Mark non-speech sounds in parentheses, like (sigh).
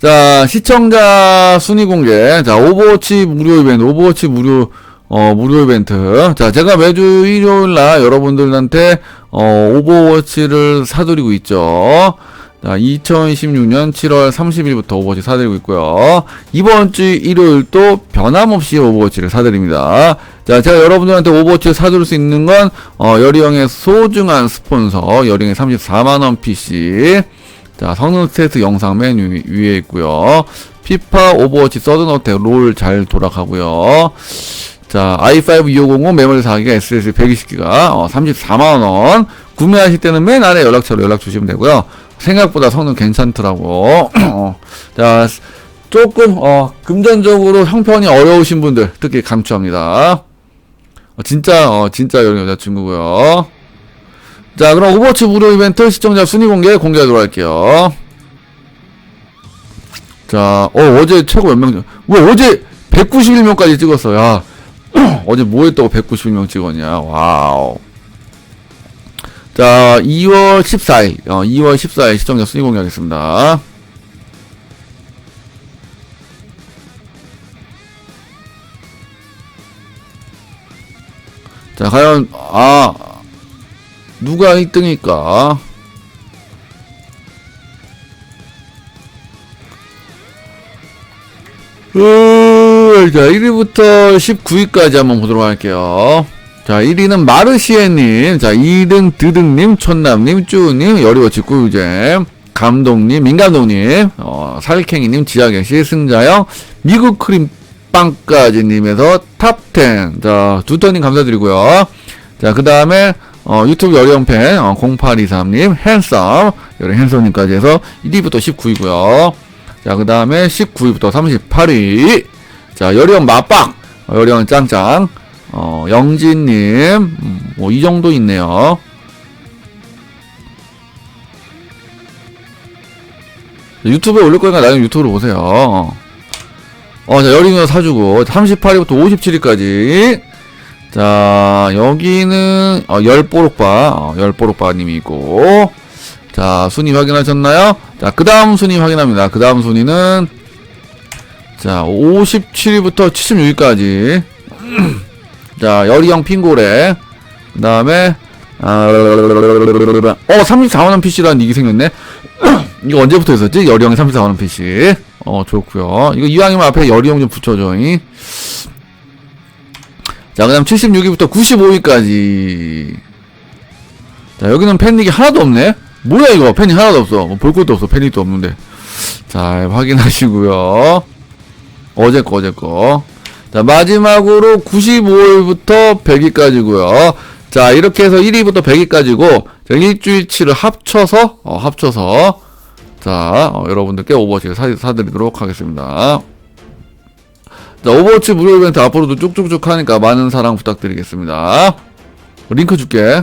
자, 시청자 순위 공개. 자, 오버워치 무료 이벤트, 오버워치 무료, 어, 무료 이벤트. 자, 제가 매주 일요일 날 여러분들한테, 어, 오버워치를 사드리고 있죠. 자, 2016년 7월 30일부터 오버워치 사드리고 있고요. 이번 주 일요일 또 변함없이 오버워치를 사드립니다. 자, 제가 여러분들한테 오버워치를 사줄 수 있는 건, 어, 여리형의 소중한 스폰서, 여리형의 34만원 PC. 자, 성능 스테이트 영상 맨 위, 위에 있고요. 피파, 오버워치, 서든어택, 롤 잘 돌아가고요. 자, i5 2505 메모리 4기가 SSD 120기가 어, 34만 원 구매하실 때는 맨 아래 연락처로 연락 주시면 되고요. 생각보다 성능 괜찮더라고. (clears throat) 어, 자, 조금 어, 금전적으로 형편이 어려우신 분들 특히 강추합니다. 어, 진짜 어, 진짜 여자 여자친구고요. 자, 그럼 오버워치 무료 이벤트 시청자 순위 공개 공개하도록 할게요. 자, 어, 어제 최고 몇 명, 왜 어제 191명까지 찍었어, 야. (clears throat) 어제 뭐 했다고 191명 찍었냐, 와우. 자, 2월 14일, 어, 2월 14일 시청자 순위 공개하겠습니다. 자, 과연, 아, 누가 1등일까? 으, 자, 1위부터 19위까지 한번 보도록 할게요. 자, 1위는 마르시에님, 자, 2등 드등님, 천남님, 쭈님, 여리워치 꿀잼, 감독님, 민감독님, 어, 살쾡이님, 지하객시, 승자형, 미국 크림빵까지님에서 탑10. 자, 두터님 감사드리고요. 자, 그 다음에, 어, 유튜브 여리형팬, 어, 0823님, 핸섬, 여리 핸섬님까지 해서 1위부터 19위고요. 자, 그 다음에 19위부터 38위. 자, 여리형 맞박, 어, 여리형 짱짱, 어, 영진님, 음, 뭐, 이 정도 있네요. 유튜브에 올릴 거니까 나중에 유튜브로 보세요. 어, 자, 여리형 사주고, 38위부터 57위까지. 자, 여기는, 어, 열보록바, 어, 열보록바님이 있고, 자, 순위 확인하셨나요? 자, 그 다음 순위 확인합니다. 그 다음 순위는, 자, 57위부터 76위까지. (clears throat) 자, 여리형 핑고래. 그 다음에, 아, 어, 34만원 PC라는 이게 생겼네? (clears throat) 이거 언제부터 있었지? 여리형 34만원 PC. 어, 좋고요 이거 이왕이면 앞에 여리형 좀 붙여줘, 잉? 자, 그 다음 76위부터 95위까지. 자, 여기는 팬닉이 하나도 없네? 뭐야, 이거? 팬이 하나도 없어. 뭐 볼 것도 없어. 팬닉도 없는데. 자, 확인하시고요 어제 거, 어제 거. 자, 마지막으로 95위부터 100위까지고요 자, 이렇게 해서 1위부터 100위까지고, 자, 일주일치를 합쳐서, 어, 합쳐서, 자, 어, 여러분들께 오버워치를 사, 사드리도록 하겠습니다. 자, 오버워치 무료 이벤트 앞으로도 쭉쭉쭉 하니까 많은 사랑 부탁드리겠습니다. 링크 줄게.